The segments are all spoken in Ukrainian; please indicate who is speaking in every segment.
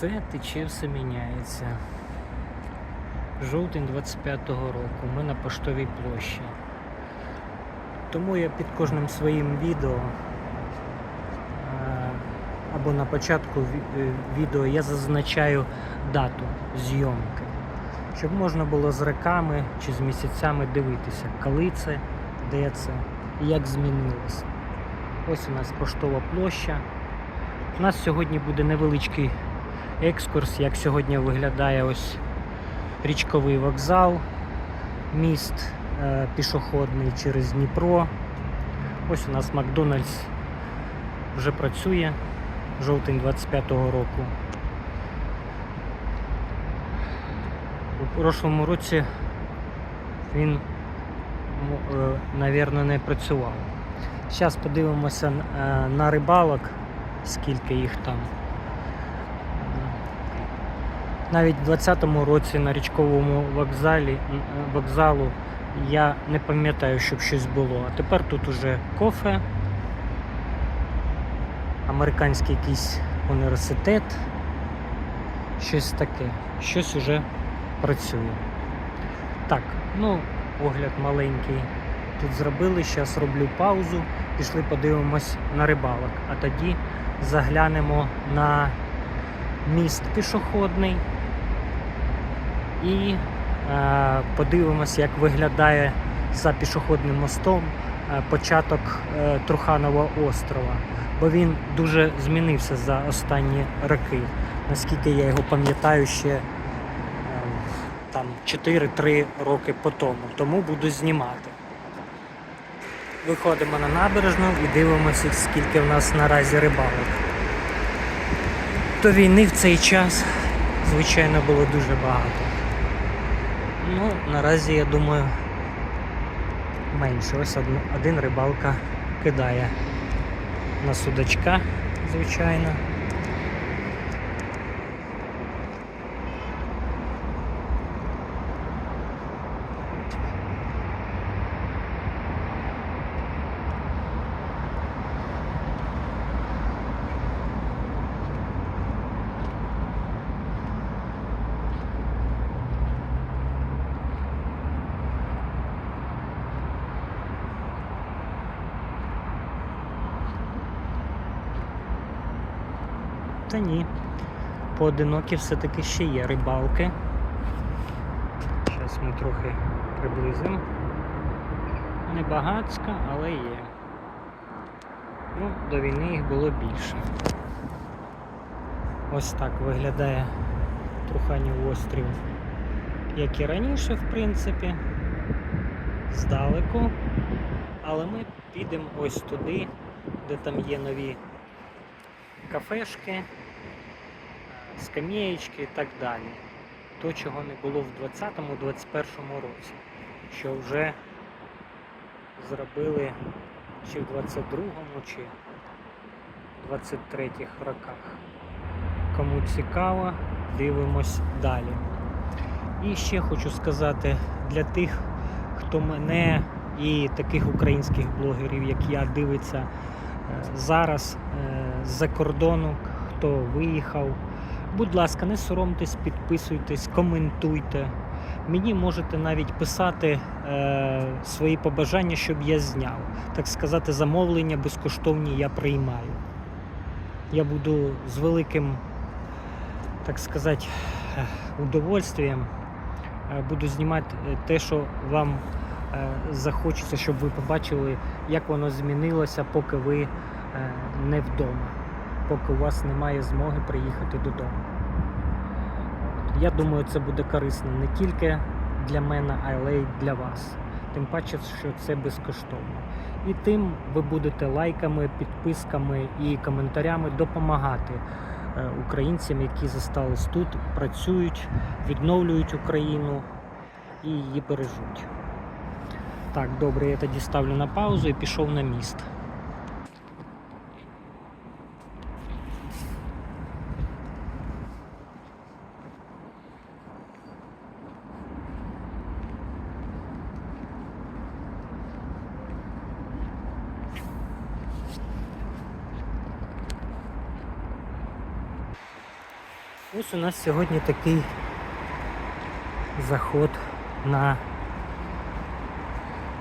Speaker 1: Все тече, все міняється. Жовтень 25-го року. Ми на поштовій площі. Тому я під кожним своїм відео е, або на початку е, відео я зазначаю дату зйомки, щоб можна було з роками чи з місяцями дивитися, коли це, де це і як змінилося. Ось у нас поштова площа. У нас сьогодні буде невеличкий екскурс, як сьогодні виглядає ось річковий вокзал, міст е, пішохідний через Дніпро. Ось у нас Макдональдс вже працює жовтень 25-го року. У прошлому році він, мабуть, не працював. Зараз подивимося е, на рибалок, скільки їх там. Навіть в 20-му році на річковому вокзалі, е, вокзалу я не пам'ятаю, щоб щось було. А тепер тут уже кофе, американський якийсь університет, щось таке, щось уже працює. Так, ну, огляд маленький тут зробили. Зараз роблю паузу, пішли подивимось на рибалок, а тоді заглянемо на міст пішохідний і е, подивимось, як виглядає за пішохідним мостом е, початок е, Труханова острова. Бо він дуже змінився за останні роки. Наскільки я його пам'ятаю ще е, там 4-3 роки по тому. Тому буду знімати. Виходимо на набережну і дивимося, скільки в нас наразі рибалок. До війни в цей час, звичайно, було дуже багато. Ну, наразі, я думаю, менше. Ось один, рибалка кидає на судачка, звичайно. Та ні. Поодинокі все-таки ще є рибалки. Зараз ми трохи приблизимо. Не багацька, але є. Ну, до війни їх було більше. Ось так виглядає Труханів острів, як і раніше, в принципі, здалеку. Але ми підемо ось туди, де там є нові кафешки, скам'єчки і так далі. То, чого не було в 2020-2021 році, що вже зробили чи в 22-му, чи в 23-х роках. Кому цікаво, дивимось далі. І ще хочу сказати для тих, хто мене і таких українських блогерів, як я, дивиться е, зараз е, з-за кордону, хто виїхав. Будь ласка, не соромтесь, підписуйтесь, коментуйте. Мені можете навіть писати е, свої побажання, щоб я зняв. Так сказати, замовлення безкоштовні я приймаю. Я буду з великим, так сказати, е, удовольствием е, буду знімати е, те, що вам захочеться, щоб ви побачили, як воно змінилося, поки ви не вдома, поки у вас немає змоги приїхати додому. Я думаю, це буде корисно не тільки для мене, але й для вас. Тим паче, що це безкоштовно. І тим ви будете лайками, підписками і коментарями допомагати е, українцям, які зостались тут, працюють, відновлюють Україну і її бережуть. Так, добре, я тоді ставлю на паузу і пішов на міст. Ось у нас сьогодні такий заход на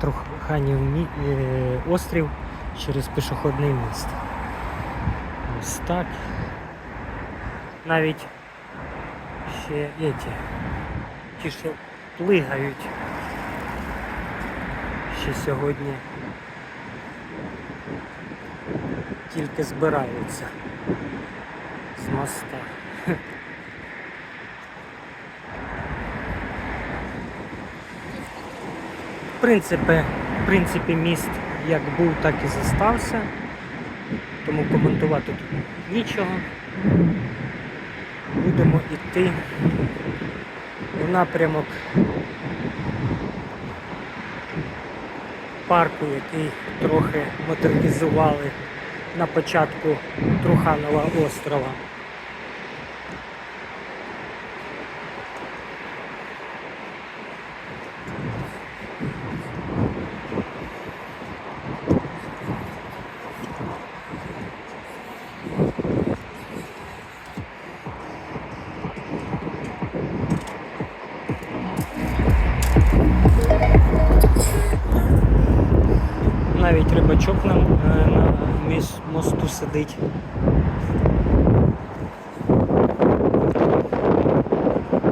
Speaker 1: Труханів е, острів через пішохідний міст. Ось так. Навіть ще еті, ті, що плигають, ще сьогодні тільки збираються з моста. Принципі, в принципі, міст як був, так і застався. Тому коментувати тут нічого. Будемо йти в напрямок парку, який трохи модернізували на початку Труханова острова. Нам е, на міс- мосту сидить.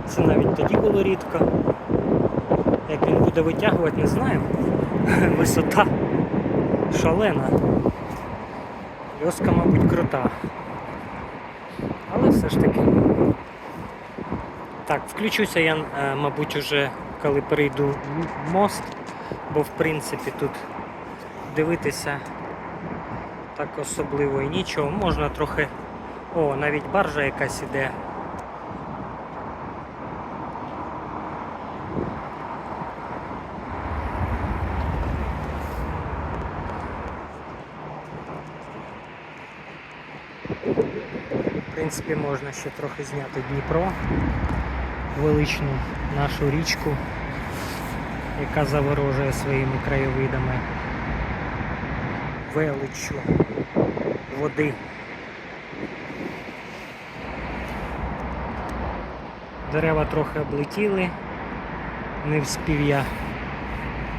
Speaker 1: Це навіть тоді було рідко. Як він буде витягувати, не знаю. Висота шалена. Льоска, мабуть, крута. Але все ж таки. Так, включуся я, е, мабуть, уже коли перейду в мост, бо в принципі тут дивитися так особливо і нічого. Можна трохи. О, навіть баржа якась іде. В принципі, можна ще трохи зняти Дніпро, величну нашу річку, яка заворожує своїми краєвидами величчю води. Дерева трохи облетіли, не вспів я,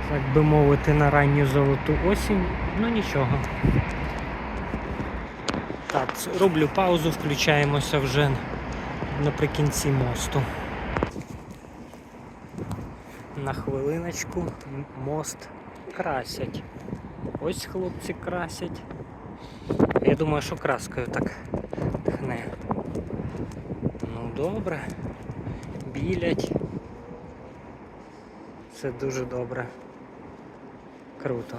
Speaker 1: так би мовити, на ранню золоту осінь, ну нічого. Так, роблю паузу, включаємося вже наприкінці мосту. На хвилиночку мост красять. Ось хлопці красять. Я думаю, що краскою так тхне. Ну добре. Білять. Це дуже добре. Круто.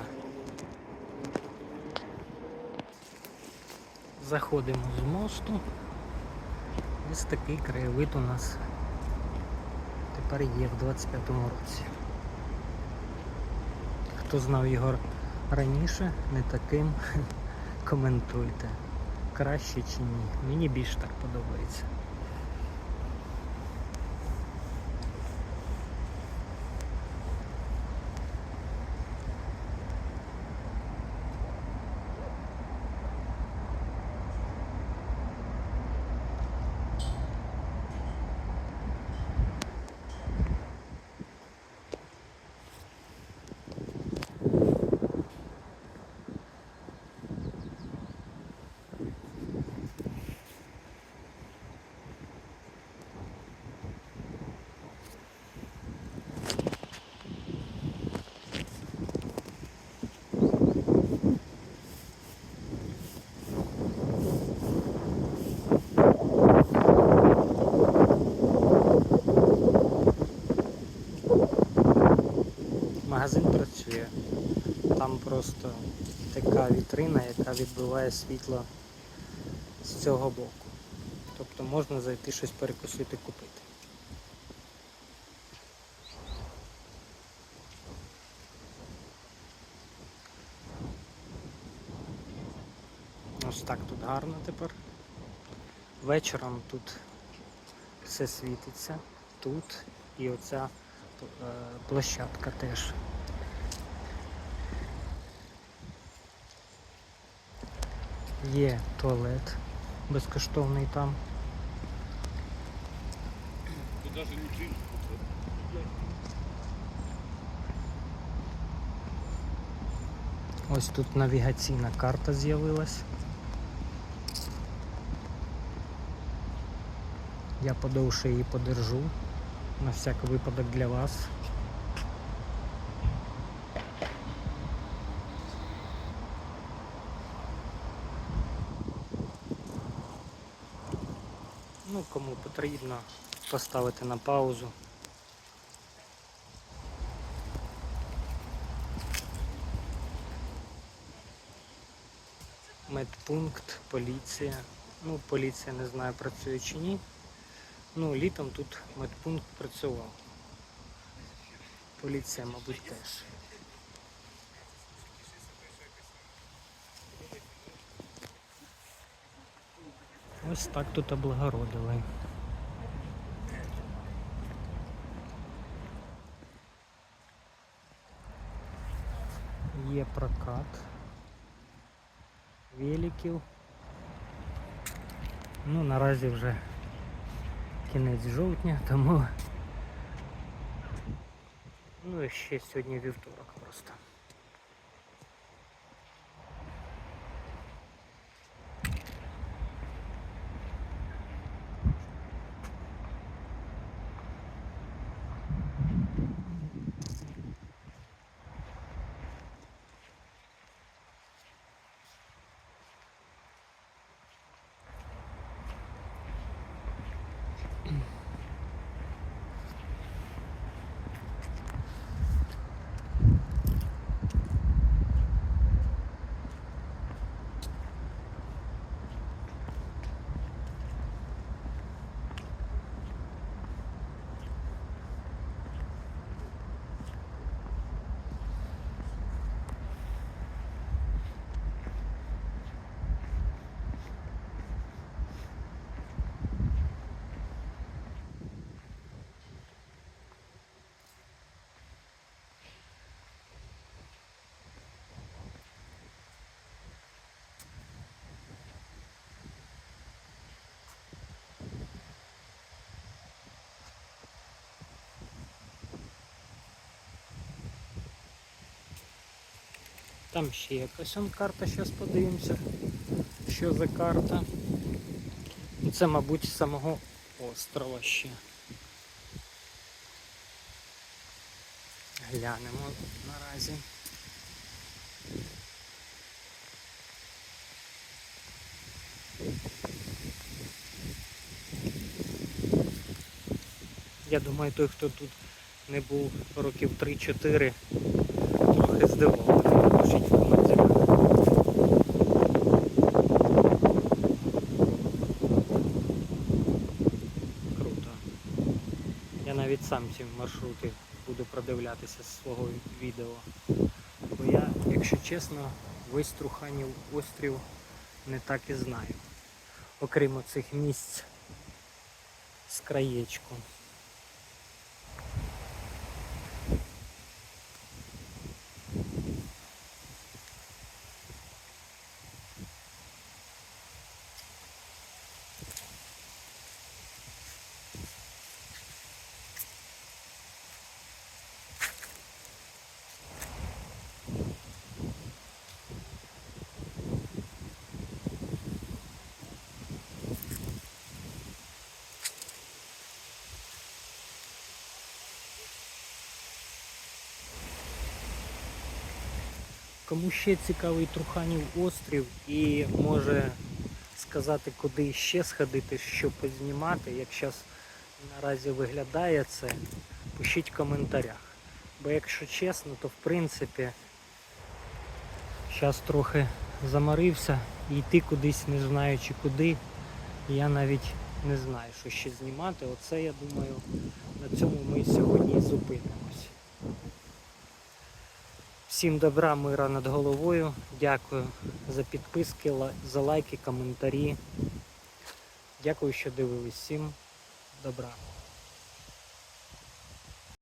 Speaker 1: Заходимо з мосту. Ось такий краєвид у нас тепер є в 25-му році. Хто знав його раніше, не таким, коментуйте. Краще чи ні. Мені більш так подобається. Магазин працює. Там просто така вітрина, яка відбиває світло з цього боку. Тобто можна зайти щось перекусити купити. Ось так тут гарно тепер. Вечором тут все світиться. Тут і оця е, площадка теж. Є туалет безкоштовний там.
Speaker 2: Не.
Speaker 1: Ось тут навігаційна карта з'явилась. Я подовше її подержу на всякий випадок для вас. Ну, кому потрібно поставити на паузу. Медпункт, поліція. Ну, поліція не знаю, працює чи ні. Ну, літом тут медпункт працював. Поліція, мабуть, теж. Ось так тут облагородили. Є прокат великів. Ну, наразі вже кінець жовтня, тому ну і ще сьогодні вівторок Там ще якась он карта, зараз подивимося, що за карта. Ну, Це, мабуть, з самого острова ще. Глянемо наразі. Я думаю, той, хто тут не був років 3-4, трохи здивований. Пишіть в коментарях. Круто. Я навіть сам ці маршрути буду продивлятися з свого відео. Бо я, якщо чесно, весь Труханів острів не так і знаю. Окрім оцих місць з краєчку. Кому ще цікавий Труханів острів і може сказати, куди ще сходити, що познімати, як зараз наразі виглядає це, пишіть в коментарях. Бо якщо чесно, то в принципі зараз трохи заморився і йти кудись, не знаючи куди, я навіть не знаю, що ще знімати. Оце я думаю, на цьому ми сьогодні зупинимось. Всім добра, мира над головою. Дякую за підписки, за лайки, коментарі. Дякую, що дивились. Всім добра.